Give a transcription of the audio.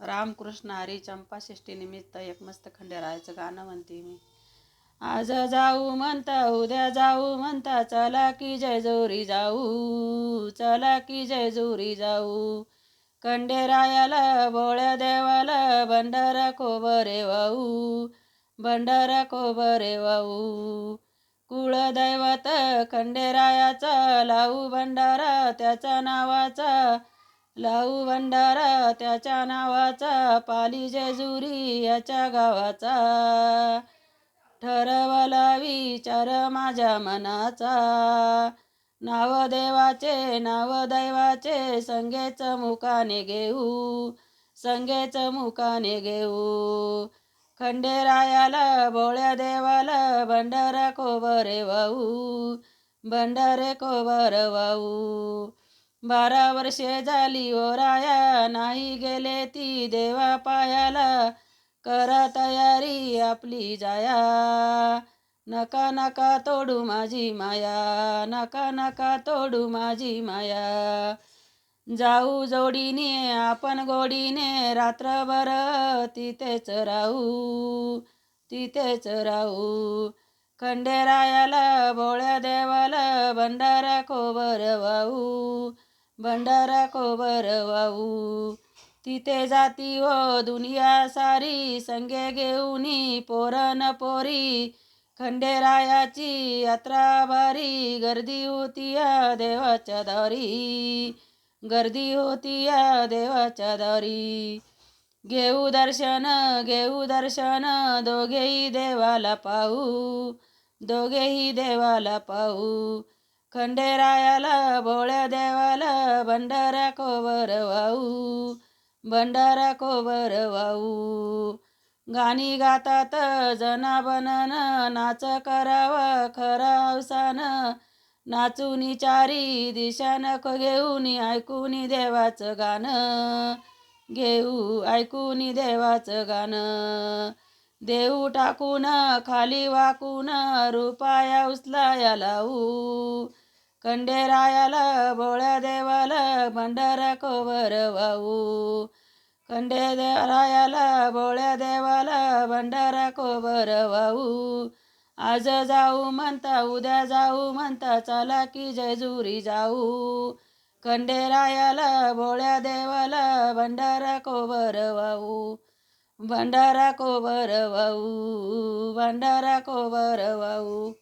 रामकृष्ण हरी चंपाषष्ठी निमित्त एक मस्त खंडेरायाचं गाणं म्हणते मी. आज जाऊ म्हणता उद्या जाऊ म्हणता चला की जय जोरी जाऊ चला की जय जोरी जाऊ. खंडेरायाला बोळ्या देवाला भंडारा कोबरे वाऊ भंडारा कोबरे वाऊ कुळदैवत खंडेरायाचा लाऊ भंडारा त्याच्या नावाचा लाऊ भंडारा त्याच्या नावाचा पाली जेजुरी याच्या गावाचा. ठरवला विचार माझ्या मनाचा. नाव देवाचे नाव दैवाचे संगेच मुखाने घेऊ संगेच मुखाने घेऊ. खंडेरायाला बोळ्या देवाला भंडारा कोबरे वाऊ भंडारे कोबर वाऊ बारा वर्षे झाली ओ राया नाही गेले ती देवा पायाला. करा तयारी आपली जाया. नका नका तोडू माझी माया. नका नका तोडू माझी माया. जाऊ जोडीने आपण गोडीने रात्रभर तिथेच राहू तिथेच राहू. खंडेरायाला भोळ्या देवाला भंडारा खोबर वाऊ भंडारा कोबर वाऊ तिथे जाती हो दुनिया सारी संगे घेऊन पोरन पोरी. खंडेरायाची यात्रा भारी गर्दी होती या देवाच्या दारी. गर्दी होती या देवाच्या दारी. घेऊ दर्शन घेऊ दर्शन दोघेही देवाला पाहू. दोघेही देवाला पाहू. खंडेरायाला भोळ्या देवाला भंडारा कोवर वाऊ भंडारा कोवर वाऊ गाणी गातात जनाबनन नाच करावा खरा अवसान. नाचून चारी दिशान घेऊन ऐकून देवाचं गाणं घेऊ ऐकून देवाचं गाणं. देऊ टाकून खाली वाकून रुपाया उचलाया लावू. खंडेरायाला भोळ्या देवाला भंडारा कोवर वाऊ खंडे देवरायाला भोळ्या देवाला भंडारा कोबर वाऊ आज जाऊ म्हणता उद्या जाऊ म्हणता चला की जेजुरी जाऊ. खंडेरायाला भोळ्या देवाला भंडारा कोबर वाऊ भंडारा कोबर वाऊ भंडारा कोबर वाऊ